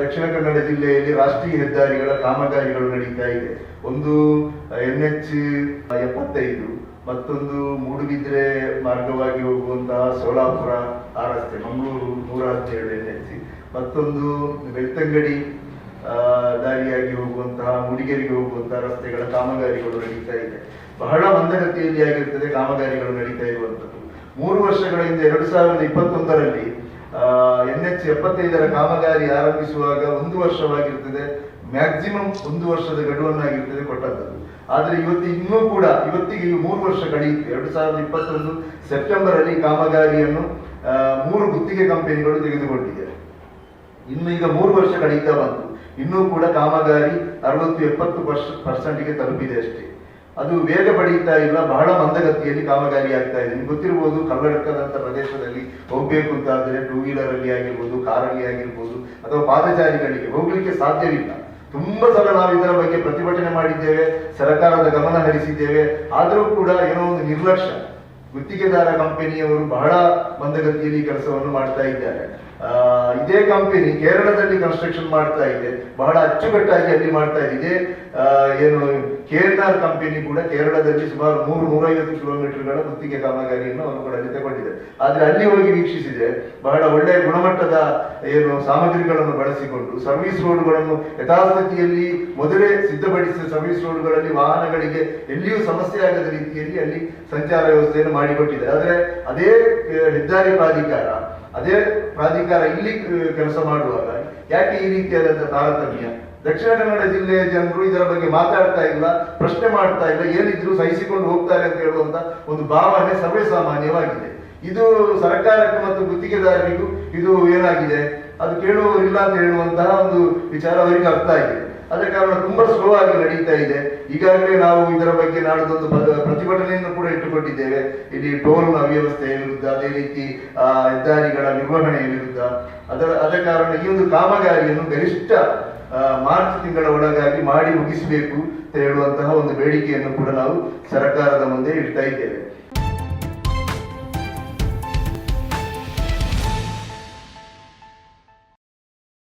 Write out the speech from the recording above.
ದಕ್ಷಿಣ ಕನ್ನಡ ಜಿಲ್ಲೆಯಲ್ಲಿ ರಾಷ್ಟ್ರೀಯ ಹೆದ್ದಾರಿಗಳ ಕಾಮಗಾರಿಗಳು ನಡೀತಾ ಇದೆ. ಒಂದು ಎನ್ ಎಚ್ ಎಪ್ಪತ್ತೈದು, ಮತ್ತೊಂದು ಮೂಡುಬಿದ್ರೆ ಮಾರ್ಗವಾಗಿ ಹೋಗುವಂತಹ ಸೋಲಾಪುರ ಆ ರಸ್ತೆ, ಮಂಗಳೂರು ನೂರ ಹದಿನೇಳು ಎನ್ ಎಚ್ ಮತ್ತೊಂದು, ಬೆಳ್ತಂಗಡಿ ದಾರಿಯಾಗಿ ಹೋಗುವಂತಹ, ಮೂಡಿಗೆರೆಗೆ ಹೋಗುವಂತಹ ರಸ್ತೆಗಳ ಕಾಮಗಾರಿಗಳು ನಡೀತಾ ಇದೆ. ಬಹಳ ಮಂದಗತಿಯಲ್ಲಿ ಆಗಿರ್ತದೆ ಕಾಮಗಾರಿಗಳು ನಡೀತಾ ಇರುವಂತದ್ದು ಮೂರು ವರ್ಷಗಳ ಹಿಂದೆ, ಎರಡು ಸಾವಿರದ ಇಪ್ಪತ್ತೊಂದರಲ್ಲಿ ಎನ್ ಎಚ್ ಎಪ್ಪತ್ತೈದರ ಕಾಮಗಾರಿ ಆರಂಭಿಸುವಾಗ ಒಂದು ವರ್ಷವಾಗಿರ್ತದೆ. ಮ್ಯಾಕ್ಸಿಮಮ್ ಒಂದು ವರ್ಷದ ಗಡುವನ್ನಾಗಿರ್ತದೆ ಕೊಟ್ಟದ್ದು. ಆದ್ರೆ ಇವತ್ತು ಇನ್ನೂ ಕೂಡ, ಇವತ್ತಿಗೆ ಮೂರು ವರ್ಷ ಕಳೆಯುತ್ತೆ ಎರಡು ಸಾವಿರದ ಇಪ್ಪತ್ತೊಂದು ಸೆಪ್ಟೆಂಬರ್ ಅಲ್ಲಿ ಕಾಮಗಾರಿಯನ್ನು ಮೂರು ಗುತ್ತಿಗೆ ಕಂಪನಿಗಳು ತೆಗೆದುಕೊಂಡಿದೆ. ಇನ್ನು ಈಗ ಮೂರು ವರ್ಷ ಕಳೀತಾ ಬಂತು. ಇನ್ನೂ ಕೂಡ ಕಾಮಗಾರಿ ಅರವತ್ತು ಎಪ್ಪತ್ತು ಪರ್ಸ್, ಪರ್ಸೆಂಟ್ಗೆ ತಲುಪಿದೆ ಅಷ್ಟೇ. ಅದು ವೇಗ ಪಡೀತಾ ಇಲ್ಲ ಬಹಳ ಮಂದಗತಿಯಲ್ಲಿ ಕಾಮಗಾರಿ ಆಗ್ತಾ ಇದೆ. ನಿಮ್ಗೆ ಗೊತ್ತಿರ್ಬೋದು ಕಲ್ಲಡಕದಂತ ಪ್ರದೇಶದಲ್ಲಿ ಹೋಗ್ಬೇಕು ಅಂತ ಆದ್ರೆ ಟೂ ವೀಲರ್ ಅಲ್ಲಿ ಆಗಿರ್ಬೋದು, ಕಾರಲ್ಲಿ ಆಗಿರ್ಬೋದು, ಅಥವಾ ಪಾದಚಾರಿಗಳಿಗೆ ಹೋಗ್ಲಿಕ್ಕೆ ಸಾಧ್ಯವಿಲ್ಲ. ತುಂಬಾ ಸಲ ನಾವು ಇದರ ಬಗ್ಗೆ ಪ್ರತಿಭಟನೆ ಮಾಡಿದ್ದೇವೆ, ಸರ್ಕಾರದ ಗಮನ ಹರಿಸಿದ್ದೇವೆ. ಆದರೂ ಕೂಡ ಏನೋ ಒಂದು ನಿರ್ಲಕ್ಷ್ಯ. ಗುತ್ತಿಗೆದಾರ ಕಂಪನಿಯವರು ಬಹಳ ಮಂದಗತಿಯಲ್ಲಿ ಕೆಲಸವನ್ನು ಮಾಡ್ತಾ ಇದ್ದಾರೆ. ಇದೇ ಕಂಪನಿ ಕೇರಳದಲ್ಲಿ ಕನ್ಸ್ಟ್ರಕ್ಷನ್ ಮಾಡ್ತಾ ಇದೆ. ಬಹಳ ಅಚ್ಚುಕಟ್ಟಾಗಿ ಅಲ್ಲಿ ಮಾಡ್ತಾ ಇದೆ. ಏನು ಕೇರ್ನಾರ್ ಕಂಪನಿ ಕೂಡ ಕೇರಳದಲ್ಲಿ ಸುಮಾರು ಮೂರು ನೂರೈವತ್ತು ಕಿಲೋಮೀಟರ್ಗಳ ಗುತ್ತಿಗೆ ಕಾಮಗಾರಿಯನ್ನು ಅವರು ಕೂಡ ಅಲ್ಲಿ ತಗೊಂಡಿದೆ. ಆದ್ರೆ ಅಲ್ಲಿ ಹೋಗಿ ವೀಕ್ಷಿಸಿದೆ ಬಹಳ ಒಳ್ಳೆಯ ಗುಣಮಟ್ಟದ, ಏನು, ಸಾಮಗ್ರಿಗಳನ್ನು ಬಳಸಿಕೊಂಡು ಸರ್ವಿಸ್ ರೋಡ್ಗಳನ್ನು ಯಥಾಸ್ಥಿತಿಯಲ್ಲಿ ಮೊದಲೇ ಸಿದ್ಧಪಡಿಸಿದ ಸರ್ವಿಸ್ ರೋಡ್ಗಳಲ್ಲಿ ವಾಹನಗಳಿಗೆ ಎಲ್ಲಿಯೂ ಸಮಸ್ಯೆ ಆಗದ ರೀತಿಯಲ್ಲಿ ಅಲ್ಲಿ ಸಂಚಾರ ವ್ಯವಸ್ಥೆಯನ್ನು ಮಾಡಿಕೊಟ್ಟಿದೆ ಆದರೆ ಅದೇ ಹೆದ್ದಾರಿ ಪ್ರಾಧಿಕಾರ ಅದೇ ಪ್ರಾಧಿಕಾರ ಇಲ್ಲಿ ಕೆಲಸ ಮಾಡುವಾಗ ಯಾಕೆ ಈ ರೀತಿಯಾದಂತಹ ತಾರತಮ್ಯ? ದಕ್ಷಿಣ ಕನ್ನಡ ಜಿಲ್ಲೆಯ ಜನರು ಇದರ ಬಗ್ಗೆ ಮಾತಾಡ್ತಾ ಇಲ್ಲ, ಪ್ರಶ್ನೆ ಮಾಡ್ತಾ ಇಲ್ಲ, ಏನಿದ್ರು ಸಹಿಸಿಕೊಂಡು ಹೋಗ್ತಾರೆ ಅಂತ ಹೇಳುವಂತ ಒಂದು ಭಾವನೆ ಸರ್ವೇ ಸಾಮಾನ್ಯವಾಗಿದೆ ಇದು ಸರ್ಕಾರಕ್ಕೆ ಮತ್ತು ಗುತ್ತಿಗೆದಾರರಿಗೂ ಇದು ಏನಾಗಿದೆ? ಅದು ಕೇಳುವವರಿಲ್ಲ ಅಂತ ಹೇಳುವಂತಹ ಒಂದು ವಿಚಾರ ಅವರಿಗೆ ಅರ್ಥ ಆಗಿದೆ. ಆದ ಕಾರಣ ತುಂಬಾ ಸ್ಲೋ ಆಗಿ ನಡೀತಾ ಇದೆ. ಈಗಾಗಲೇ ನಾವು ಇದರ ಬಗ್ಗೆ ನಾಡದೊಂದು ಪ್ರ- ಪ್ರತಿಭಟನೆಯನ್ನು ಕೂಡ ಇಟ್ಟುಕೊಂಡಿದ್ದೇವೆ. ಇಲ್ಲಿ ಟೋಲ್ ಅವ್ಯವಸ್ಥೆಯ ವಿರುದ್ಧ, ಅದೇ ರೀತಿ ಹೆದ್ದಾರಿಗಳ ನಿರ್ವಹಣೆಯ ವಿರುದ್ಧ. ಅದರ, ಅದ ಕಾರಣ ಈ ಒಂದು ಕಾಮಗಾರಿಯನ್ನು ಗರಿಷ್ಠ ಮಾರ್ಚ್ ತಿಂಗಳ ಒಳಗಾಗಿ ಮಾಡಿ ಮುಗಿಸಬೇಕು ಅಂತ ಹೇಳುವಂತಹ ಒಂದು ಬೇಡಿಕೆಯನ್ನು ಕೂಡ ನಾವು ಸರ್ಕಾರದ ಮುಂದೆ ಇಡ್ತಾ ಇದ್ದೇವೆ.